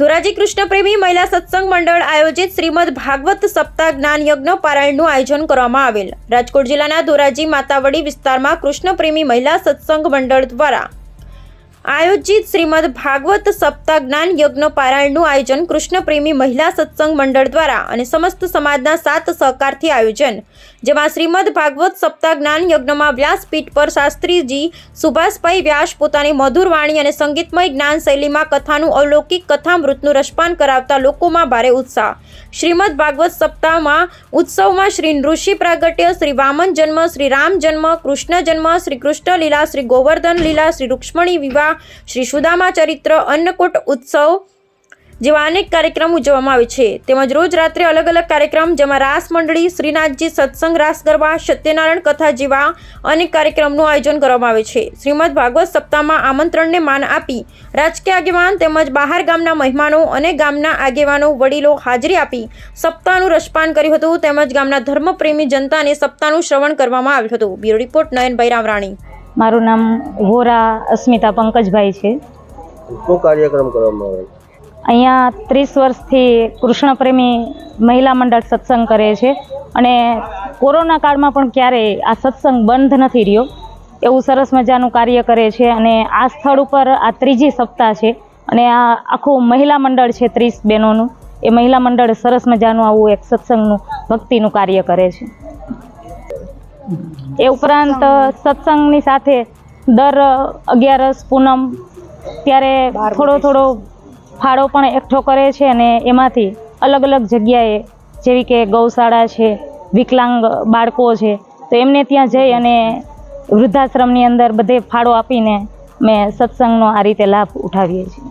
ધોરાજી કૃષ્ણપ્રેમી મહિલા સત્સંગ મંડળ આયોજિત શ્રીમદ ભાગવત સપ્તાહ જ્ઞાન યજ્ઞ પારાયણનું આયોજન કરવામાં આવેલ. રાજકોટ જિલ્લાના ધોરાજી માતાવડી વિસ્તારમાં કૃષ્ણપ્રેમી મહિલા સત્સંગ મંડળ દ્વારા આયોજિત શ્રીમદ ભાગવત સપ્તાહ જ્ઞાન યજ્ઞ પારાયણનું આયોજન કૃષ્ણપ્રેમી મહિલા સત્સંગ મંડળ દ્વારા અને સમસ્ત સમાજના સાત સહકારથી આયોજન જેમાં શ્રીમદ ભાગવત સપ્તાહ જ્ઞાન યજ્ઞમાં વ્યાસપીઠ પર શાસ્ત્રીજી સુભાષભાઈ વ્યાસ પોતાની મધુર વાણી અને સંગીતમય જ્ઞાન શૈલીમાં કથાનું અલૌકિક કથામૃતનું રસપાન કરાવતા લોકોમાં ભારે ઉત્સાહ. શ્રીમદ ભાગવત સપ્તાહમાં ઉત્સવમાં શ્રી ઋષિ પ્રાગટ્ય, શ્રી વામન જન્મ, શ્રી રામ જન્મ, કૃષ્ણ જન્મ, શ્રી કૃષ્ણ લીલા શ્રી ગોવર્ધન લીલા શ્રી રૂક્ષ્મણી વિવાહ, શ્રી સુદામા ચરિત્ર, અન્નકૂટ ઉત્સવ જેવા અનેક કાર્યક્રમ ઉજવવામાં આવે છે. તેમજ રોજ રાત્રે અલગ અલગ કાર્યક્રમ જેમાં રાસ મંડળી શ્રીનાથજી સત્સંગ રાસ ગરબા સત્યનારાયણ કથા જેવા અનેક કાર્યક્રમનું આયોજન કરવામાં આવે છે. શ્રીમદ ભાગવત સપ્તાહમાં આમંત્રણને માન આપી રાજકીય આગેવાન તેમજ બહાર ગામના મહેમાનો અને ગામના આગેવાનો વડીલો હાજરી આપી સપ્તાહનું રસપાન કર્યું હતું. તેમજ ગામના ધર્મપ્રેમી જનતાને સપ્તાહનું શ્રવણ કરવામાં આવ્યું હતું. Bureau report Nayanbhai Ramrani. મારું નામ વોરા અસ્મિતા પંકજભાઈ છે. શું કાર્યક્રમ કરવામાં આવે? અહીંયા ત્રીસ વર્ષથી કૃષ્ણપ્રેમી મહિલા મંડળ સત્સંગ કરે છે અને કોરોના કાળમાં પણ ક્યારેય આ સત્સંગ બંધ નથી રહ્યો. એવું સરસ મજાનું કાર્ય કરે છે અને આ સ્થળ ઉપર આ ત્રીજી સપ્તાહ છે અને આ આખું મહિલા મંડળ છે ત્રીસ બહેનોનું. એ મહિલા મંડળ સરસ મજાનું આવું એક સત્સંગનું, ભક્તિનું કાર્ય કરે છે. એ ઉપરાંત સત્સંગની સાથે દર અગિયારસ પૂનમ ત્યારે થોડો થોડો ફાળો પણ એકઠો કરે છે અને એમાંથી અલગ અલગ જગ્યાએ જેવી કે ગૌશાળા છે, વિકલાંગ બાળકો છે, તો એમને ત્યાં જઈ અને વૃદ્ધાશ્રમની અંદર બધે ફાળો આપીને મેં સત્સંગનો આ રીતે લાભ ઉઠાવીએ છીએ.